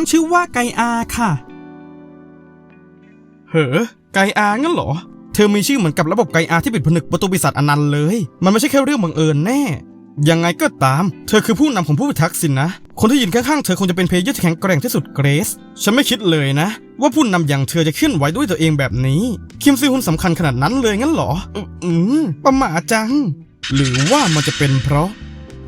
ฉันชื่อว่าไกอาค่ะ เหอไกอางั้นเหรอ เธอมีชื่อเหมือนกับระบบไกอาที่ปิดผนึกประตูปีศาจอนันต์เลย มันไม่ใช่แค่เรื่องบังเอิญแน่ ยังไงก็ตาม เธอคือผู้นำของผู้พิทักษ์สินนะ คนที่ยืนข้างๆเธอคงจะเป็นเพลเยอร์ที่แข็งแกร่งที่สุดเกรซ ฉันไม่คิดเลยนะ ว่าผู้นำอย่างเธอจะเคลื่อนไหวด้วยตัวเองแบบนี้ คิมซีฮุนสำคัญขนาดนั้นเลยงั้นเหรอ อืมประหม่าจัง หรือว่ามันจะเป็นเพราะ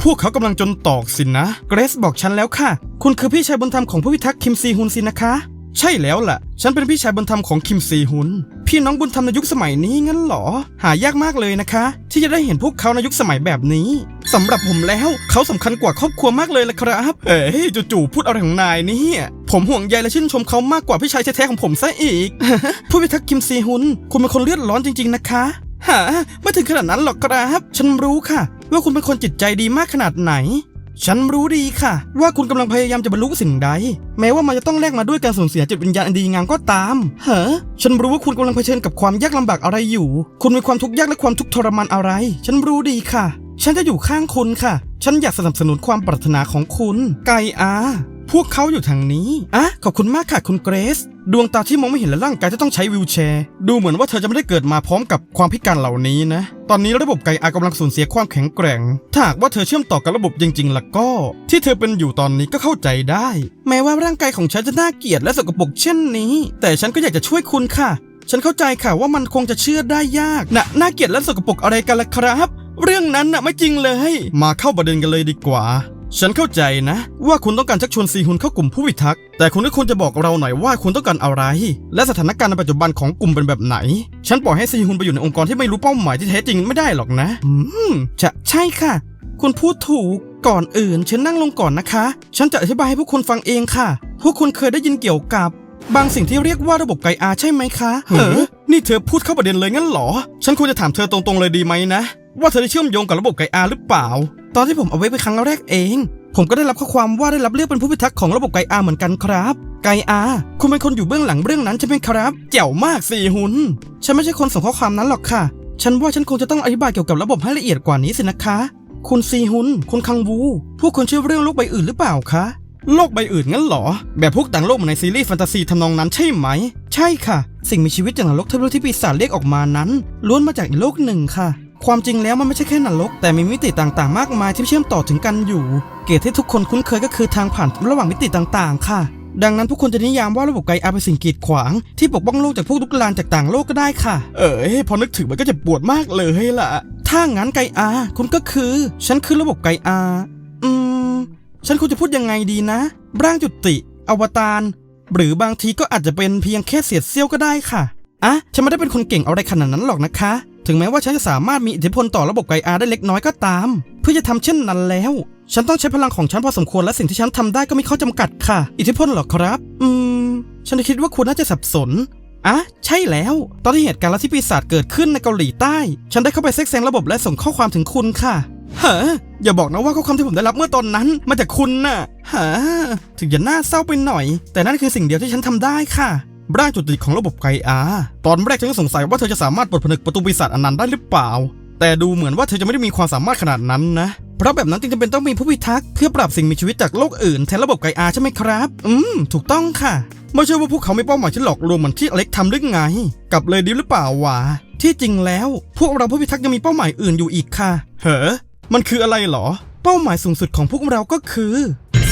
พวกเขากำลังจนตอกสินนะ เกรซบอกฉันแล้วค่ะ คุณคือพี่ชายบุญธรรมของผู้พิทักษ์คิมซีฮุนสินะคะ ใช่แล้วล่ะ ฉันเป็นพี่ชายบุญธรรมของคิมซีฮุน พี่น้องบุญธรรมในยุคสมัยนี้งั้นเหรอ หายากมากเลยนะคะ ที่จะได้เห็นพวกเขาในยุคสมัยแบบนี้สำหรับผมแล้วเขาสำคัญกว่าครอบครัวมากเลยละครับเอ้ยจู่ๆพูดอะไรของนายเนี่ยผมห่วงใยและชื่นชมเขามากกว่าพี่ชายแท้ๆของผมซะอีก ผู้พิทักษ์คิมซีฮุน คุณเป็นคนเลือดร้อนจริง ๆ นะคะฮะไม่ถึงขนาดนั้นหรอกครับ ฉันรู้ค่ะ ว่าคุณเป็นคนจิตใจดีมากขนาดไหน ฉันรู้ดีค่ะ ว่าคุณกำลังพยายามจะบรรลุสิ่งใด แม้ว่ามันจะต้องแลกมาด้วยการสูญเสียจิตวิญญาณอันดีงามก็ตามเฮ้อฉันรู้ว่าคุณกำลังเผชิญกับความยากลำบากอะไรอยู่ คุณมีความทุกข์ยากและความทุกข์ทรมานอะไร ฉันรู้ดีค่ะ ฉันจะอยู่ข้างคุณค่ะ ฉันอยากสนับสนุนความปรารถนาของคุณ ไกอา พวกเขาอยู่ทางนี้อะขอบคุณมากค่ะคุณเกรซดวงตาที่มองไม่เห็นและร่างกายที่ต้องใช้วิวแชร์ ดูเหมือนว่าเธอจะไม่ได้เกิดมาพร้อมกับความพิการเหล่านี้นะ ตอนนี้ระบบไกอากำลังสูญเสียความแข็งแกร่ง ถ้าหากว่าเธอเชื่อมต่อกับระบบจริงๆล่ะก็ ที่เธอเป็นอยู่ตอนนี้ก็เข้าใจได้ แม้ว่าร่างกายของฉันจะน่าเกลียดและสกปรกเช่นนี้ แต่ฉันก็อยากจะช่วยคุณค่ะ ฉันเข้าใจค่ะว่ามันคงจะเชื่อได้ยากนะน่าเกลียดและสกปรกอะไรกันล่ะครับ เรื่องนั้นน่ะไม่จริงเลย มาเข้าประเด็นกันเลยดีกว่า ฉันเข้าใจนะ ว่าคุณต้องการชักชวนซีฮุนเข้ากลุ่มผู้พิทักษ์แต่คุณก็ควรจะบอกเราหน่อยว่าคุณต้องการอะไร และสถานการณ์ในปัจจุบันของกลุ่มเป็นแบบไหน ฉันปล่อยให้ซีฮุนไปอยู่ในองค์กรที่ไม่รู้เป้าหมายที่แท้จริงไม่ได้หรอกนะ อืมจะใช่ค่ะ คุณพูดถูกก่อนอื่นเชิญนั่งลงก่อนนะคะ ฉันจะอธิบายให้พวกคุณฟังเองค่ะ พวกคุณเคยได้ยินเกี่ยวกับบางสิ่งที่เรียกว่าระบบไกอาใช่ไหมคะเฮ้อนี่เธอพูดเข้าประเด็นเลยงั้นเหรอ ฉันควรจะถามเธอตรงๆเลยดีไหมนะ ว่าเธอได้เชื่อมโยงกับระบบไกอาหรือเปล่า ตอนที่ผมเอาไว้ไปครั้งแรกเอง ผมก็ได้รับข้อความว่าได้รับเลือกเป็นผู้พิทักษ์ของระบบไกอาเหมือนกันครับไกอาคุณเป็นคนอยู่เบื้องหลังเรื่องนั้นใช่ไหมครับ เจ๋วมากสิหุนฉันไม่ใช่คนส่งข้อความนั้นหรอกค่ะ ฉันว่าฉันคงจะต้องอธิบายเกี่ยวกับระบบให้ละเอียดกว่านี้สินะคะ คุณซีฮุนคุณคังวู พวกคุณเชื่อเรื่องโลกใบอื่นหรือเปล่าคะ โลกใบอื่นงั้นเหรอ แบบพวกต่างโลกในซีรีส์แฟนตาซีทำนองนั้นใช่ไหม ใช่ค่ะ สิ่งมีชีวิตจากนรกที่รู้ที่ปีศาจเรียกออกมานั้นล้วนมาจากอีกโลกหนึ่งค่ะ ความจริงแล้วมันไม่ใช่แค่นรก แต่มีมิติต่างๆ มากมายที่เชื่อมต่อถึงกันอยู่ เกตที่ทุกคนคุ้นเคยก็คือทางผ่านระหว่างมิติต่างๆ ค่ะ ดังนั้นผู้คนจะนิยามว่าระบบไกอาเป็นสิ่งกีดขวาง ที่ปกป้องโลกจากพวกลุกลานจากต่างโลกก็ได้ค่ะ เอ๋ยพอนึกถึงมันก็จะปวดมากเลยล่ะ ถ้างั้นไกอาคุณก็คือ ฉันคือระบบไกอาอืม ฉันควรจะพูดยังไงดีนะ ร่างจุติ อวตารหรือบางทีก็อาจจะเป็นเพียงแค่เศษเสี้ยวก็ได้ค่ะอะฉันไม่ได้เป็นคนเก่งอะไรขนาดนั้นหรอกนะคะ ถึงแม้ว่าฉันจะสามารถมีอิทธิพลต่อระบบไกอาได้เล็กน้อยก็ตาม เพื่อจะทำเช่นนั้นแล้ว ฉันต้องใช้พลังของฉันพอสมควรและสิ่งที่ฉันทำได้ก็มีข้อจำกัดค่ะ อิทธิพลหรอครับ อืม ฉันคิดว่าคุณน่าจะสับสนอะใช่แล้ว ตอนที่เหตุการณ์ลัทธิปีศาจเกิดขึ้นในเกาหลีใต้ ฉันได้เข้าไปแทรกแซงระบบและส่งข้อความถึงคุณค่ะเฮะอย่าบอกนะว่าข้อความที่ผมได้รับเมื่อตอนนั้น มาจากคุณน่ะฮะถึงจะน่าเศร้าไปหน่อย แต่นั่นคือสิ่งเดียวที่ฉันทำได้ค่ะ ร่างจุดติของระบบไกอาตอนแรกฉันก็สงสัยว่าเธอจะสามารถปลดผนึกประตูปีศาจอันนั้นได้หรือเปล่า แต่ดูเหมือนว่าเธอจะไม่ได้มีความสามารถขนาดนั้นนะ เพราะแบบนั้นจึงจำเป็นต้องมีผู้พิทักษ์เพื่อปราบสิ่งมีชีวิตจากโลกอื่นแทนระบบไกอาใช่ไหมครับ อืม ถูกต้องค่ะ ไม่ใช่ว่าพวกเขาไม่เป้าหมายที่หลอกลวงเหมือนที่อเล็กทำหรือไง กลับเลยดีหรือเปล่าวะ ที่จริงแล้ว พวกเราผู้พิทักษ์ยังมีเป้าหมายอื่นอยู่อีกค่ะเฮ้อมันคืออะไรเหรอ เป้าหมายสูงสุดของพวกเราก็คือ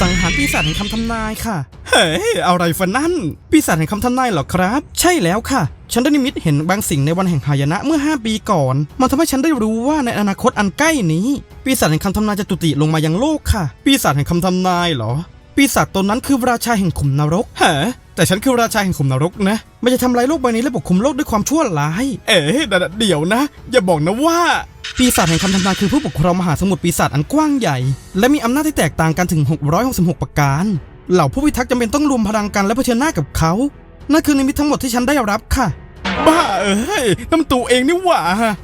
สังหารปีศาจแห่งคำทำนายค่ะ เฮ้ยอะไรฟันนั่นปีศาจแห่งคำทำนายเหรอครับ ใช่แล้วค่ะ ฉันได้นิมิตเห็นบางสิ่งในวันแห่งหายนะเมื่อ 5 ปีก่อน มันทำให้ฉันได้รู้ว่าในอนาคตอันใกล้นี้ ปีศาจแห่งคำทำนายจะตุติลงมายังโลกค่ะ ปีศาจแห่งคำทำนายเหรอ ปีศาจตนนั้นคือราชาแห่งขุมนรกฮะแต่ฉันคือราชาแห่งขุมนรกนะ มันจะทำลายโลกใบนี้และปกคุมโลกด้วยความชั่วร้าย เอ๋เดี๋ยวนะ อย่าบอกนะว่า ปีศาจแห่งคำทำนายคือผู้ปกครองมหาสมุทรปีศาจอันกว้างใหญ่ และมีอำนาจที่แตกต่างกันถึง 666 ประการ เหล่าผู้พิทักษ์จำเป็นต้องรวมพลังกันและเผชิญหน้ากับเขา นั่นคือนิมิตทั้งหมดที่ฉันได้รับค่ะ บ้าเอ้ยนั่นมันตัวเองนี่หว่า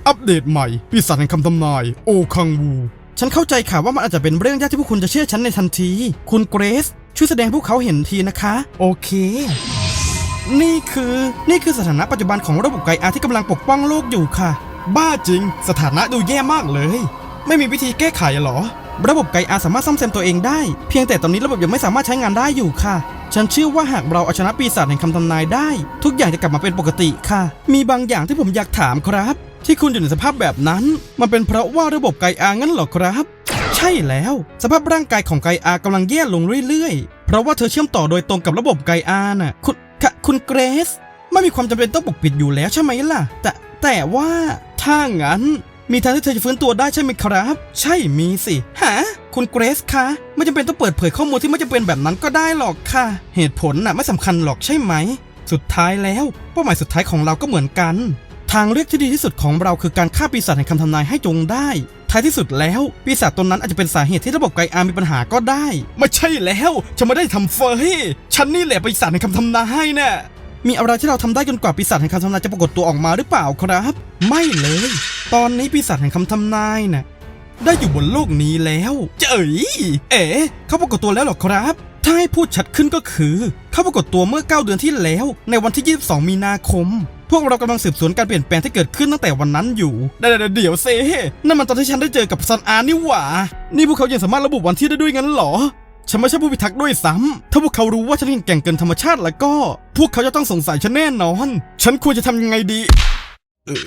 อัปเดตใหม่ ปีศาจแห่งคำทำนาย โอคังวู ฉันเข้าใจค่ะว่ามันอาจจะเป็นเรื่องยากที่พวกคุณจะเชื่อฉันในทันที คุณเกรซช่วยแสดงให้พวกเขาเห็นทีนะคะ โอเค นี่คือ นี่คือสถานะปัจจุบันของระบบไกอาที่กำลังปกป้องโลกอยู่ค่ะ บ้าจริง สถานะดูแย่มากเลย ไม่มีวิธีแก้ไขเหรอ ระบบไกอาสามารถซ่อมแซมตัวเองได้ เพียงแต่ตอนนี้ระบบยังไม่สามารถใช้งานได้อยู่ค่ะ ฉันเชื่อว่าหากเราเอาชนะปีศาจแห่งคำทำนายได้ ทุกอย่างจะกลับมาเป็นปกติค่ะ มีบางอย่างที่ผมอยากถามครับ ที่คุณอยู่ในสภาพแบบนั้น มันเป็นเพราะว่าระบบไกอางั้นหรอครับ ใช่แล้ว สภาพร่างกายของไกอากำลังแย่ลงเรื่อยๆ เพราะว่าเธอเชื่อมต่อโดยตรงกับระบบไกอาน่ะ คุณค่ะคุณเกรซไม่มีความจำเป็นต้องปกปิดอยู่แล้วใช่ไหมล่ะ แต่แต่ว่าถ้างั้น มีทางที่เธอจะฟื้นตัวได้ใช่ไหมครับ ใช่มีสิฮะคุณเกรซคะไม่จำเป็นต้องเปิดเผยข้อมูลที่ไม่จำเป็นแบบนั้นก็ได้หรอกค่ะ เหตุผลน่ะไม่สำคัญหรอกใช่ไหม สุดท้ายแล้ว เป้าหมายสุดท้ายของเราก็เหมือนกัน ทางเลือกที่ดีที่สุดของเราคือการฆ่าปีศาจแห่งคำทำนายให้จงได้ ท้ายที่สุดแล้วปีศาจตนนั้นอาจจะเป็นสาเหตุที่ระบบไกอามีปัญหาก็ได้ ไม่ใช่แล้วฉันไม่ได้ทำเฟยฉันนี่แหละปีศาจแห่งคำทำนายน่ะ มีอะไรที่เราทำได้จนกว่าปีศาจแห่งคำทำนายจะปรากฏตัวออกมาหรือเปล่าครับ ไม่เลย ตอนนี้ปีศาจแห่งคำทำนายน่ะได้อยู่บนโลกนี้แล้ว เจ๋ยเอ๋เขาปรากฏตัวแล้วหรอครับ ถ้าให้พูดชัดขึ้นก็คือ เขาปรากฏตัวเมื่อ 9 เดือนที่แล้ว ในวันที่ 22 มีนาคม พวกเรากำลังสืบสวนการเปลี่ยนแปลงที่เกิดขึ้นตั้งแต่วันนั้นอยู่เดี๋ยวเดี๋ยวเซนั่นมันตอนที่ฉันได้เจอกับซันอาร์นี่หว่า นี่พวกเขายังสามารถระบุวันที่ได้ด้วยงั้นเหรอ ฉันไม่ใช่ผู้พิทักษ์ด้วยซ้ำถ้าพวกเขารู้ว่าฉันแก่งเกินธรรมชาติแล้วก็ พวกเขาจะต้องสงสัยฉันแน่นอน ฉันควรจะทำยังไงดีเอ้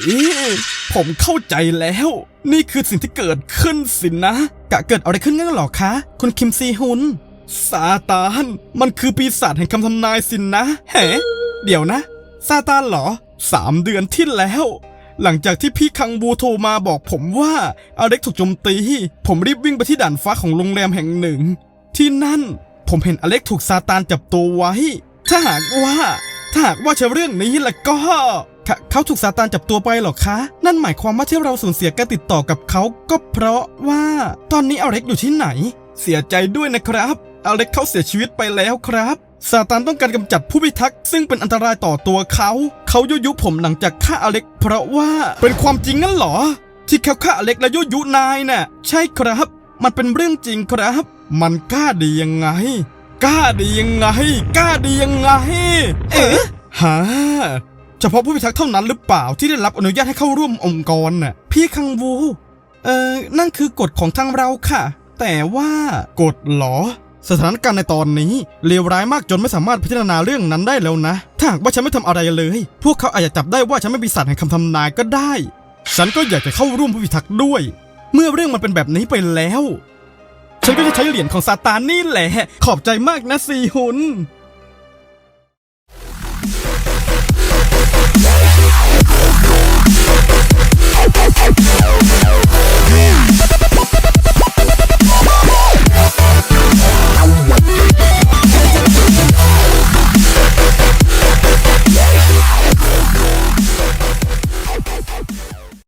ยผมเข้าใจแล้ว นี่คือสิ่งที่เกิดขึ้นสินะ กะเกิดอะไรขึ้นงั้นหรอคะ คุณคิมซีฮุนซาตาน มันคือปีศาจแห่งคำทำนายสินนะแหเดี๋ยวนะซาตานเหรอสามเดือนที่แล้ว หลังจากที่พี่คังบูโทรมาบอกผมว่าอเล็กถูกโจมตี ผมรีบวิ่งไปที่ด่านฟ้าของโรงแรมแห่งหนึ่ง ที่นั่น ผมเห็นอเล็กถูกซาตานจับตัวไว้ ถ้าหากว่า ถ้าหากว่าใช่เรื่องนี้ล้วก็เขาเขาถูกซาตานจับตัวไปหรอคะ นั่นหมายความว่าที่เราสูญเสียการติดต่อกับเขาก็เพราะว่า ตอนนี้อเล็กอยู่ที่ไหน เสียใจด้วยนะครับ อเล็กเขาเสียชีวิตไปแล้วครับซาตานต้องการกำจัดผู้พิทักษ์ซึ่งเป็นอันตรายต่อตัวเขา เขายุยุผมหลังจากฆ่าอเล็ก เพราะว่าเป็นความจริงนั่นหรอ ที่เขาฆ่าอเล็กและยุยุนายน่ะใช่ครับ มันเป็นเรื่องจริงครับ มันกล้าดียังไง กล้าดียังไง กล้าดียังไง เอ๊ะฮะเฉพาะผู้พิทักษ์เท่านั้นหรือเปล่าที่ได้รับอนุญาตให้เข้าร่วมองค์กรน่ะ พี่คังวูเอ่อนั่นคือกฎของทางเราค่ะ แต่ว่ากฎเหรอ สถานการณ์ในตอนนี้เลวร้ายมากจนไม่สามารถพิจารณาเรื่องนั้นได้แล้วนะ ถ้าหากว่าฉันไม่ทำอะไรเลย พวกเขาอาจจะจับได้ว่าฉันไม่มีสัตว์แห่งคำทำนายก็ได้ ฉันก็อยากจะเข้าร่วมผู้พิทักษ์ด้วย เมื่อเรื่องมันเป็นแบบนี้ไปแล้ว ฉันก็จะใช้เหรียญของซาตานนี่แหละ ขอบใจมากนะซีหุน